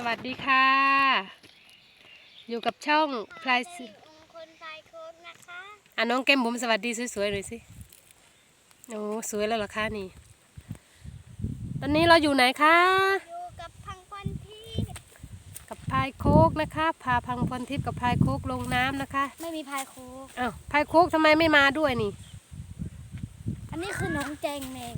สวัสดีค่ะ อยู่กับช่องพลายสคนพายโค้งนะคะอะน้องแก้มบุ๋มสวัสดีสวยๆหน่อยสิโอ้สวยแล้วเหรอคะนี่ ตอนนี้เราอยู่ไหนคะ อยู่กับพังพรที่กับพายโคกนะคะ พาพังพรทิพย์กับพายโคกลงน้ำนะคะไม่มีพายโค้งอ้าวพายโคกทำไมไม่มาด้วยนี่ อันนี้คือน้องแจงแมง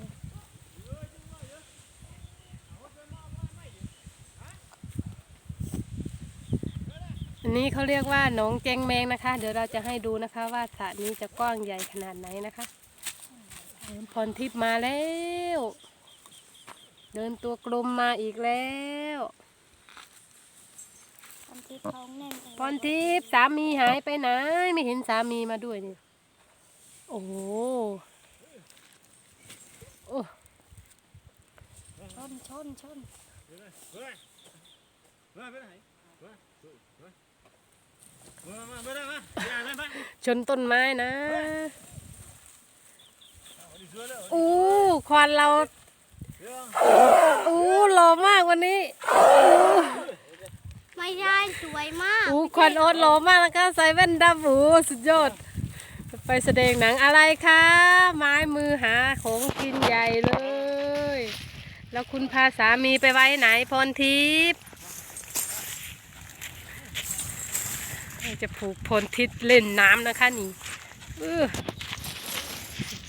นนี้เขาเรียกว่าหนองแจงแมงนะคะ เดี๋ยวเราจะให้ดูนะคะ ว่าสระนี้จะกว้างใหญ่ขนาดไหนนะคะพรทิพย์มาแล้ว เดินตัวกลมมาอีกแล้วพรที่ท้องแน่นจังพรทิพย์สามีหายไปไหนไม่เห็นสามีมาด้วยนี่โอ้โหโอ้ชนชนชน ชนต้นไม้นะอู้ควันเราอู้หล่อมากวันนี้ไม่ได้สวยมากอู้ควันโอ๊ตหล่อมากนะคะใส่แว่นดำอู้สุดยอด ไปแสดงหนังอะไรคะไม้มือหาของกินใหญ่เลย แล้วคุณพาสามีไปไว้ไหนพรทิพย์ จะผูกพรทิพย์เล่นน้ำนะคะนี่เออ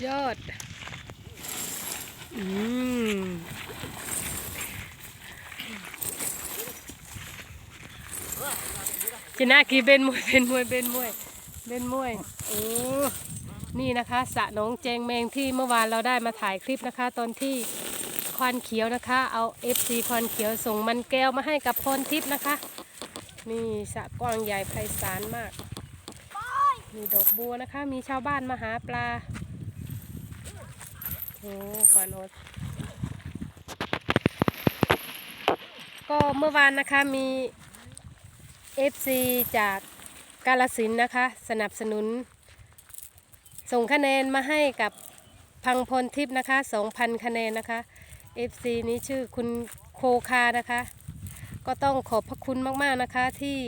ยอด อืมจินากีเบนมวยเบนมวยเบนมวยเบนมวยโอ้นี่นะคะสระหนองแจงแมงที่เมื่อวานเราได้มาถ่ายคลิปนะคะ ตอนที่ควันเขียวนะคะ เอา FC ควันเขียวส่งมันแก้วมาให้กับพรทิพย์นะคะ นี่สระกว้างใหญ่ไพศาลมาก มีดอกบัวนะคะ มีชาวบ้านมาหาปลา โอ้ขอนอดก็เมื่อวานนะคะมี FC จากกาลสินนะคะ สนับสนุน ส่งคะแนนมาให้กับพังพลทิพย์นะคะ 2,000 คะแนนนะคะ FC นี้ชื่อคุณโคคานะคะ ก็ต้องขอบพระคุณมากๆนะคะที่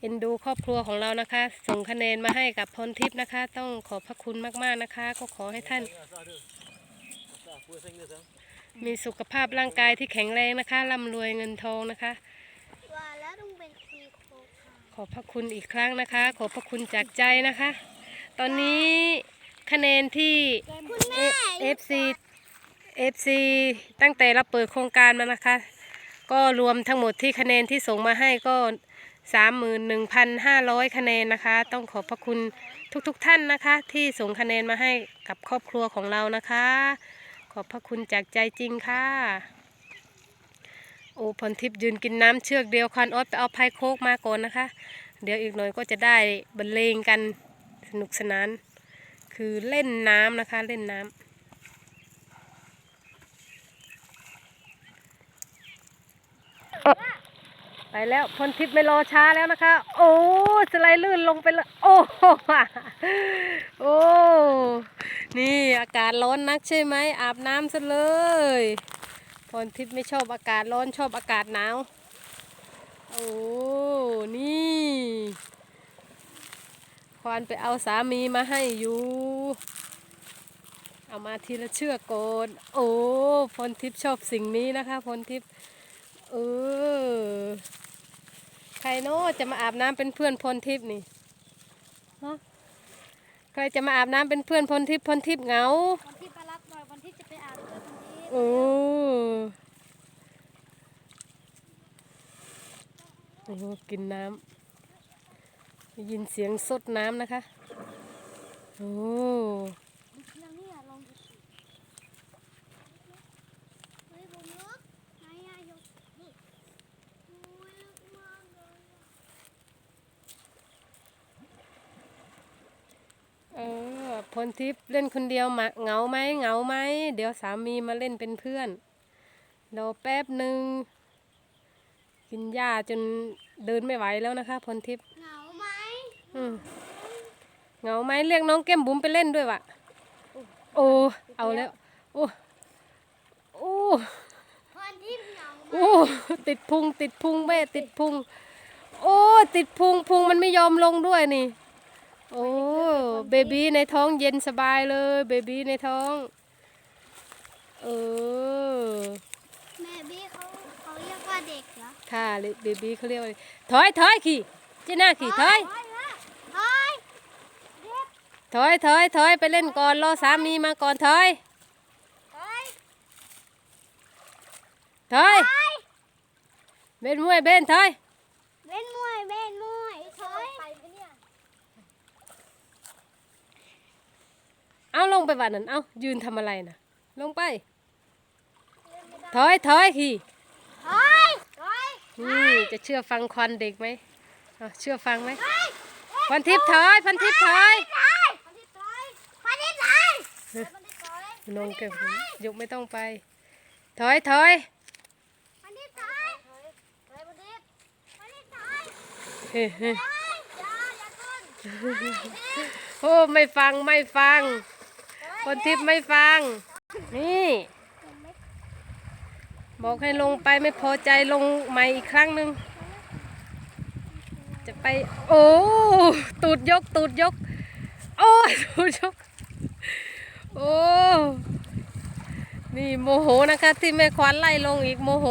เอ็นดูครอบครัวของเรานะคะ ส่งคะแนนมาให้กับพลทิพย์นะคะ ต้องขอบพระคุณมากๆนะคะ ก็ขอให้ท่าน มีสุขภาพร่างกายที่แข็งแรงนะคะร่ำรวยเงินทองนะคะว่าแล้วต้องเป็นคุณโค้งค่ะขอบพระคุณอีกครั้งนะคะ ขอบพระคุณจากใจนะคะ ตอนนี้คะแนนที่คุณแม่ FC FC ตั้งแต่เราเปิดโครงการมานะคะ ก็รวมทั้งหมดที่คะแนนที่ส่งมาให้ก็ 31,500 คะแนนนะคะ ต้องขอบพระคุณทุกๆทท่านนะคะ ที่ส่งคะแนนมาให้กับครอบครัวของเรานะคะ ขอบพระคุณจากใจจริงค่ะ โอ้พรทิพย์ยืนกินน้ำเชือกเดียวควันออสไปเอาไพโคกมาก่อนนะคะ เดี๋ยวอีกหน่อยก็จะได้บรรเลงกันสนุกสนาน คือเล่นน้ำนะคะเล่นน้ำ ไปแล้วพลทิพย์ไม่รอช้าแล้วนะคะ โอ้สไลด์ลื่นลงไปแล้วโอ้โหโอ้นี่อากาศร้อนนักใช่ไหมอาบน้ำซะเลยพลทิพย์ไม่ชอบอากาศร้อนชอบอากาศหนาวโอ้นี่ควานไปเอาสามีมาให้อยู่ เอามาทีละเชือกโกนโอ้พรทิพย์ชอบสิ่งนี้นะคะพรทิพย์เออ ใครโน้จะมาอาบน้ำเป็นเพื่อนพรทิพย์นี่ฮะใครจะมาอาบน้ำเป็นเพื่อนพรทิพย์พรทิพย์เหงาวันที่ไปรับหน่อยวันที่จะไปอาบด้วยวันที่โอ้โอ้โหกินน้ำได้ยินเสียงสดน้ำนะคะ โอ้ แล้วเนี่ยลองดูสิเฮ้ยผมลึกไหนอะยกนี่โอ้ยลึกมากเลยอะ เอ อพลทิพย์เล่นคนเดียวมาเหงาไหมเหงาไหมเดี๋ยวสามีมาเล่นเป็นเพื่อนรอแป๊บหนึ่งกินหญ้าจนเดินไม่ไหวแล้วนะคะพลทิพย์เหงาไหมอืมเหงาไหมเรียกน้องแก้มบุ๋มไปเล่นด้วยวะโอ้เอาแล้วโอ้โอ้พรทิพย์เหงาไหมโอ้ติดพุงติดพุงแม่ติดพุงโอ้ติดพุงพุงมันไม่ยอมลงด้วยนี่ โอ้เบบีในท้องเย็นสบายเลยเบบีในท้องเออแม่บี้เขาเขาเรียกว่าเด็กเหรอค่ะเบบีเขาเรียกว่าถอยถอยขี่เจีน่าขี่ถอยถอยละถอยเด็กถอยถอยถอยไปเล่นก่อนรอสามีมาก่อนถอยถอยถอยเบนมวยเบนถอยเล่นมวยเล่นมวยถอยไปเนี่ย เอาล งไปวันนั้น เอายืนทำอะไรนะลงไป ถอยถอยขี่ถอยถอยนี่จะเชื่อฟังควันเด็กไหมเอาเชื่อฟังไหมถอยพันทิพย์ถอยพันทิพย์ถอยถอยพันทิพย์ถอย พันทิพย์ถอย พันทิพย์ถอยนงเก็บหูยกไม่ต้องไป ถอยถอยพันทิพย์ถอยถอยพันทิพย์พันทิพย์ถอยเฮ้เฮ้ถอยอย่าอย่าขึ้นโอ้ ไม่ฟัง ไม่ฟัง พันทิพย์ไม่ฟัง นี่ บอกให้ลงไปไม่พอใจลงใหม่อีกครั้งหนึ่ง จะไป โอ้ ตูดยก ตูดยก โอ้ตูดยก โอ้ นี่โมโหนะคะที่แม่ควานไล่ลงอีกโมโห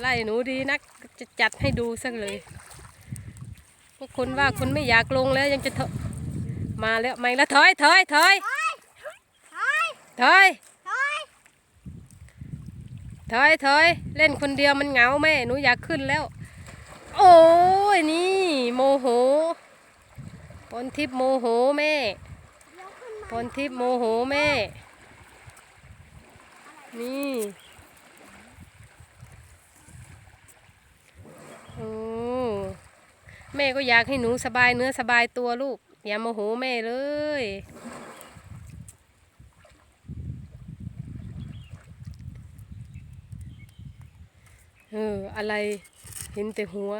ไล่หนูดีนักจะจัดให้ดูสักเลยพวกคุณว่าคุณไม่อยากลงแล้วยังจะเถอะ มาแล้วไม่แล้วถอยถอยถอยถอยถอยถอยถอยถอยถอยเล่นคนเดียวมันเหงาแม่หนูอยากขึ้นแล้ว โอ้ยนี่โมโหพลทิพย์โมโหแม่เดี๋ยวขึ้นมาพลทิพย์โมโหแม่ นี่โอ้แม่ก็อยากให้หนูสบายเนื้อสบายตัวลูก อย่าโมโหแม่เลยเอออะไรเห็นแต่หัว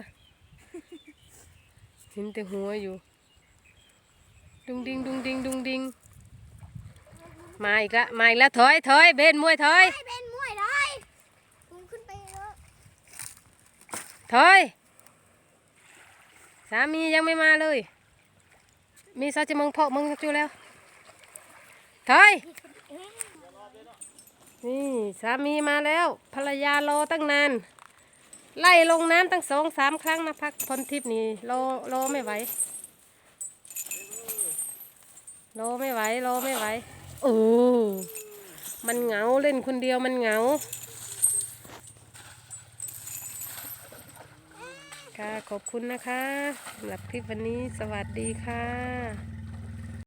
เห็นแต่หัวอยู่ ดุงดิงดุงดิงดุงดิงมาอีกละมาอีกละถอยถอยเบนมวยถอยให้เป็นมวยถอยคุณขึ้นไปเยอะถอยสามียังไม่มาเลย มีซาจะมึงเพาะมึงจูแล้วถอยนี่สามีมาแล้ว ภรรยารอตั้งนาน ไล่ลงน้ำตั้งสองสามครั้งนะพักพลทิพย์นี่รอรอไม่ไหวรอไม่ไหวรอไม่ไหวโอ้มันเหงาเล่นคนเดียวมันเหงา ค่ะ ขอบคุณนะคะสำหรับคลิปวันนี้สวัสดีค่ะ